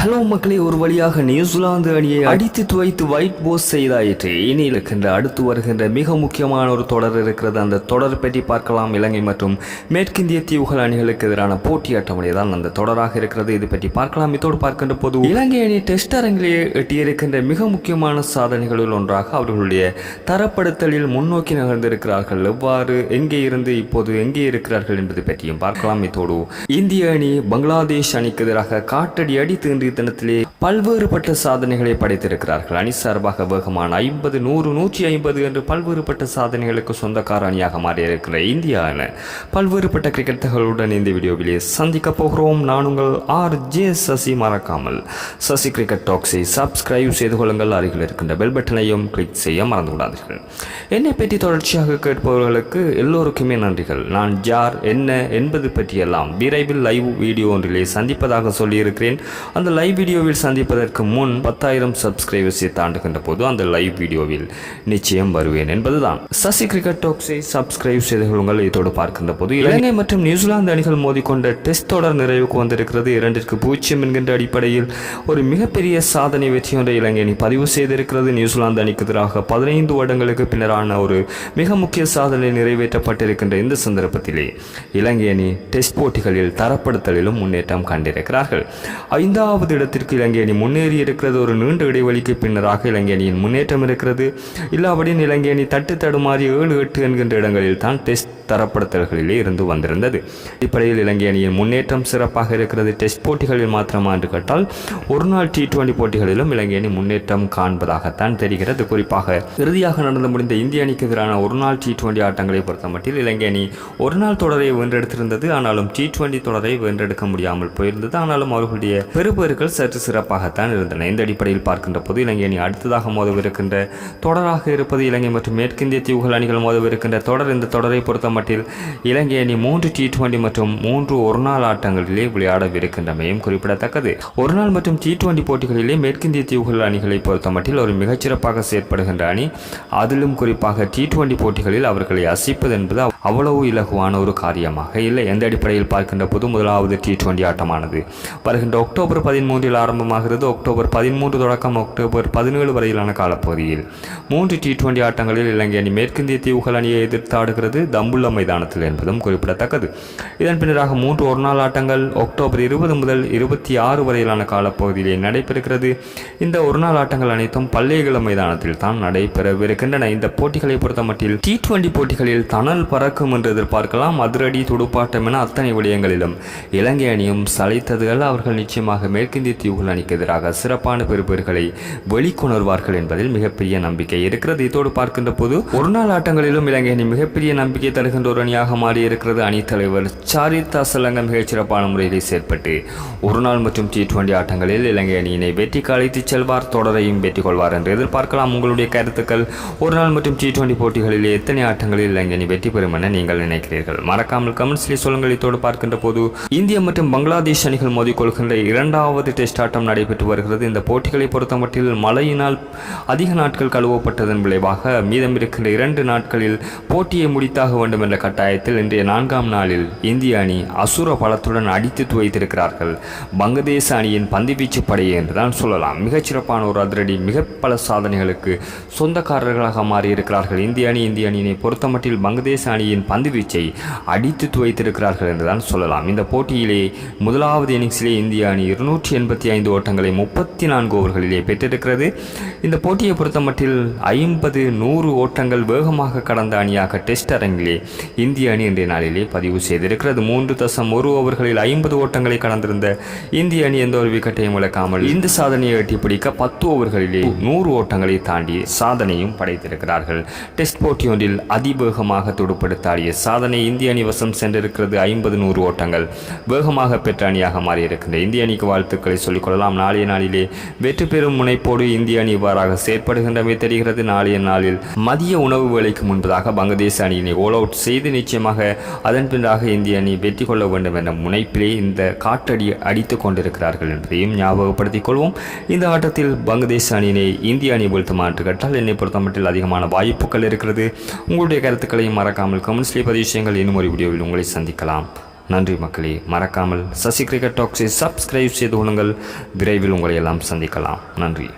Hello மக்களே ஒரு வழியாக நியூசிலாந்து அணியை அடித்து துவைத்து ஒயிட் போஸ் செய்தாயிற்று. இனி இருக்கின்ற அடுத்து வருகின்ற மிக முக்கியமான ஒரு தொடர் இருக்கிறது. அந்த தொடர் பற்றி பார்க்கலாம். இலங்கை மற்றும் மேற்கிந்திய தீவுகள் அணிகளுக்கு எதிரான போட்டி அட்டவணை தான் அந்த தொடராக இருக்கிறது. இது பற்றி பார்க்கலாம். இதோடு பார்க்கின்ற போது இலங்கை அணி டெஸ்ட் அரங்கிலே எட்டியிருக்கின்ற மிக முக்கியமான சாதனைகளில் ஒன்றாக அவர்களுடைய தரப்படுத்தலில் முன்னோக்கி நகர்ந்திருக்கிறார்கள். எவ்வாறு எங்கே இருந்து இப்போது எங்கே இருக்கிறார்கள் என்பது பற்றியும் பார்க்கலாம். இதோடு இந்திய அணி பங்களாதேஷ் அணிக்கு எதிராக காட்டடி அடித்து தினத்திலே பல்வேறுபட்ட சாதனைகளை படைத்திருக்கிறார்கள். அணி சார்பாக வேகமான ஐம்பது நூறு நூற்றி ஐம்பது என்று பல்வேறுபட்ட சாதனைகளுக்கு சொந்தக்கார அணியாக மாறியிருக்கிற இந்தியா அணி பல்வேறுபட்ட கிரிக்கெட் தகவலுடன் இந்த வீடியோவிலே சந்திக்க போகிறோம். நான் உங்கள் ஆர் ஜே சசி. மறக்காமல் சசி கிரிக்கெட் டாக்ஸை சப்ஸ்கிரைப் செய்து கொள்ளுங்கள். அருகில் இருக்கின்ற பெல் பட்டனையும் கிளிக் செய்ய மறந்து விடாதீர்கள் என்னை பற்றி தொடர்ச்சியாக கேட்பவர்களுக்கு எல்லோருக்குமே நன்றிகள். நான் ஜார் என்ன என்பது பற்றியெல்லாம் விரைவில் லைவ் வீடியோ ஒன்றிலே சந்திப்பதாக சொல்லியிருக்கிறேன். அந்த லைவ் வீடியோவில் சந்திப்பதற்கு முன் பத்தாயிரம் சப்ஸ்கிரைபர்ஸை தாண்டுகின்ற போது அந்த லைவ் வீடியோவில் நிச்சயம் வருவேன் என்பதுதான். சசி கிரிக்கெட் டாக்ஸை சப்ஸ்கிரைப் செய்து கொள்ளுங்கள். இதோடு பார்க்கின்ற போது இலங்கை மற்றும் நியூசிலாந்து அணிகள் மோதிக்கொண்ட டெஸ்ட் தொடர் நிறைவுக்கு வந்திருக்கிறது. இரண்டிற்கு பூஜ்ஜியம் என்கின்ற அடிப்படையில் ஒரு மிகப்பெரிய சாதனை வெற்றி ஒன்றை இலங்கை அணி பதிவு செய்திருக்கிறது. நியூசிலாந்து அணிக்கு எதிராக பதினைந்து வருடங்களுக்கு பின்னரான ஒரு மிக முக்கிய சாதனை நிறைவேற்றப்பட்டிருக்கின்ற இந்த சந்தர்ப்பத்திலே இலங்கை அணி டெஸ்ட் போட்டிகளில் தரப்படுத்தலிலும் முன்னேற்றம் கண்டிருக்கிறார்கள். ஐந்தாவது இடத்திற்கு இலங்கை அணி முன்னேறி இருக்கிறது. ஒரு நீண்ட இடைவெளிக்கு பின்னராக இலங்கை அணியின் முன்னேற்றம் இருக்கிறது. இல்லாவிடின் இலங்கை அணி தட்டு தடுமாறி ஏழு எட்டு என்கின்ற இடங்களில் தான் டெஸ்ட் தரப்படுத்தல்களிலே இருந்து வந்திருந்தது. அடிப்படையில் இலங்கை அணியின் முன்னேற்றம் சிறப்பாக இருக்கிறது. டெஸ்ட் போட்டிகளில் மாத்திரமா என்று கேட்டால் ஒரு நாள் டி டுவெண்டி போட்டிகளிலும் இலங்கை அணி முன்னேற்றம் காண்பதாகத்தான் தெரிகிறது. குறிப்பாக இறுதியாக நடந்து முடிந்த இந்திய அணிக்கு எதிரான ஒரு நாள் டி டுவெண்டி ஆட்டங்களை பொறுத்தமட்டில் இலங்கை அணி ஒரு நாள் தொடரை வென்றெடுத்திருந்தது. ஆனாலும் டி டுவெண்டி தொடரை வென்றெடுக்க முடியாமல் போயிருந்தது. ஆனாலும் அவர்களுடைய பெறுபேறுகள் சற்று சிறப்பாகத்தான் இருந்தன. இந்த அடிப்படையில் பார்க்கின்ற போது இலங்கை அணி அடுத்ததாக மோதவிருக்கின்ற தொடராக இருப்பது இலங்கை மற்றும் மேற்கிந்திய தீவுகள் அணிகள் மோதவிருக்கின்ற தொடர். இந்த தொடரை பொறுத்தமட்டில் இலங்கை அணி மூன்று டி டுவெண்டி மற்றும் மூன்று ஒருநாள் ஆட்டங்களிலே விளையாடவிருக்கின்றமையும் குறிப்பிடத்தக்கது. ஒருநாள் மற்றும் டி டுவெண்டி போட்டிகளிலே மேற்கிந்திய தீவுகள் அணிகளை பொறுத்தமட்டில் ஒரு மிகச்சிறப்பாக செயற்படுகின்ற அணி. அதிலும் குறிப்பாக டி டுவெண்டி போட்டிகளில் அவர்களை அசிப்பது என்பது அவ்வளவு இலகுவான ஒரு காரியமாக இல்லை. எந்த அடிப்படையில் பார்க்கின்ற போது முதலாவது டி டுவெண்டி ஆட்டமானது. வருகின்ற அக்டோபர் பதிமூன்றில் ஆரம்பமாகிறது அக்டோபர் பதிமூன்று தொடக்கம் அக்டோபர் பதினேழு வரையிலான காலப்பகுதியில். மூன்று டி டுவெண்டி ஆட்டங்களில் இலங்கை அணி மேற்கிந்திய தீவுகள் அணியை எதிர்த்து ஆடுகிறது தம்புள்ள மைதானத்தில் என்பதும் குறிப்பிடத்தக்கது. இதன் பின்னராக மூன்று ஒருநாள் ஆட்டங்கள் அக்டோபர் இருபது முதல் இருபத்தி ஆறு வரையிலான காலப்பகுதியிலே நடைபெறுகிறது. இந்த ஒருநாள் ஆட்டங்கள் அனைத்தும் பள்ளிகள மைதானத்தில் தான் நடைபெறவிருக்கின்றன. இந்த போட்டிகளை பொறுத்தமட்டில் டி டுவெண்டி போட்டிகளில் தணல் பறக்கும் என்று எதிர்பார்க்கலாம். அதிரடி துடுப்பாட்டம் என அத்தனை விடயங்களிலும் இலங்கை அணியும் சளைத்ததுகள் அவர்கள் நிச்சயமாக மேற்கு மேற்கிந்திய தீவுகள் அணிக்கு எதிராக சிறப்பான பெறுபேறுகளை வெளிக்கொணர்வார்கள் என்பதில் மிகப்பெரிய நம்பிக்கை இருக்கிறது. இதோடு பார்க்கின்ற போது ஒருநாள் ஆட்டங்களிலும் இலங்கை அணி மிகப்பெரிய நம்பிக்கை தருகின்ற ஒரு அணியாக மாறியிருக்கிறது. அணித்தலைவர் சாரிதா சலங்க மிகச் சிறப்பான முறையில் செயற்பட்டு ஒருநாள் மற்றும் டி டுவெண்டி ஆட்டங்களில் இலங்கை அணியினை வெற்றிக்கு அழைத்துச் செல்வார் தொடரையும் வெற்றி கொள்வார் என்று எதிர்பார்க்கலாம். உங்களுடைய கருத்துக்கள் ஒரு நாள் மற்றும் டி டுவெண்டி போட்டிகளில் எத்தனை ஆட்டங்களில் இலங்கை அணி வெற்றி பெறும் என நீங்கள் நினைக்கிறீர்கள்? மறக்காமல் கமெண்ட்ஸில் சொல்லுங்கள். இதோடு பார்க்கின்ற போது இந்திய மற்றும் பங்களாதேஷ் அணிகள் மோதிக்கொள்கின்ற இரண்டாவது டெஸ்ட் ஆட்டம் நடைபெற்று வருகிறது. இந்த போட்டிகளை பொறுத்தமட்டில் மழையினால் அதிக நாட்கள் கழுவப்பட்டதன் விளைவாக மீதம் இருக்கின்ற இரண்டு நாட்களில் போட்டியை முடித்தாக வேண்டும் என்ற கட்டாயத்தில் இன்றைய நான்காம் நாளில் இந்திய அணி அசுர பலத்துடன் அடித்து துவைத்திருக்கிறார்கள். வங்கதேச அணியின் பந்துவீச்சு படையை என்றுதான் சொல்லலாம். மிகச்சிறப்பான ஒரு அதிரடி மிக பல சாதனைகளுக்கு சொந்தக்காரர்களாக மாறியிருக்கிறார்கள். இந்திய அணி இந்திய அணியினை பொறுத்தமட்டில் வங்கதேச அணியின் பந்துவீச்சை அடித்து துவைத்திருக்கிறார்கள் என்றுதான் சொல்லலாம். இந்த போட்டியிலே முதலாவது இன்னிங்ஸிலே இந்திய அணி இருநூற்றி எண்பத்தி ஐந்து ஓட்டங்களை முப்பத்தி நான்கு ஓவர்களிலே பெற்றிருக்கிறது. இந்த போட்டியை பொறுத்தமட்டில் ஐம்பது நூறு ஓட்டங்கள் வேகமாக கடந்த அணியாக டெஸ்ட் அரங்கிலே இந்திய அணி இன்றைய நாளிலே பதிவு செய்திருக்கிறது. மூன்று தசம் ஒரு ஓவர்களில் ஐம்பது ஓட்டங்களை கடந்திருந்த இந்திய அணி எந்த ஒரு விக்கெட்டையும் இழக்காமல் இந்த சாதனையை எட்டி பிடிக்க பத்து ஓவர்களிலே நூறு ஓட்டங்களை தாண்டி சாதனையும் படைத்திருக்கிறார்கள். டெஸ்ட் போட்டி ஒன்றில் அதிவேகமாக துடுப்படுத்தாடிய சாதனை இந்திய அணி வசம் சென்றிருக்கிறது. ஐம்பது நூறு ஓட்டங்கள் வேகமாக பெற்ற அணியாக மாறியிருக்கின்ற இந்திய அணிக்கு வாழ்த்து வாழ்த்துக்களை சொல்லிக்கொள்ளலாம் நாளைய நாளிலே வெற்றி பெறும் முனைப்போடு இந்திய அணி இவ்வாறாக செயற்படுகின்றமை தெரிகிறது. நாளைய நாளில் மதிய உணவு வேலைக்கு முன்பதாக வங்கதேச அணியினை ஓல் அவுட் செய்து நிச்சயமாக அதன் பின்னாக இந்திய அணி வெற்றி கொள்ள வேண்டும் என்ற முனைப்பிலே இந்த காற்றடி அடித்துக் கொண்டிருக்கிறார்கள் என்பதையும் ஞாபகப்படுத்திக் கொள்வோம். இந்த ஆட்டத்தில் வங்கதேச அணியினை இந்திய அணி வீழ்த்துமா மாற்று கற்றால் என்னை பொறுத்தமட்டில் அதிகமான வாய்ப்புகள் இருக்கிறது. உங்களுடைய கருத்துக்களையும் மறக்காமல் கமெண்ட்ஸ்லேயே பதிவு செய்யுங்கள். இன்னும் ஒரு வீடியோவில் உங்களை சந்திக்கலாம். நன்றி மக்களே. மறக்காமல் சசி கிரிக்கெட் டாக்ஸை சப்ஸ்கிரைப் செய்து கொள்ளுங்கள். விரைவில் உங்களை எல்லாம் சந்திக்கலாம். நன்றி.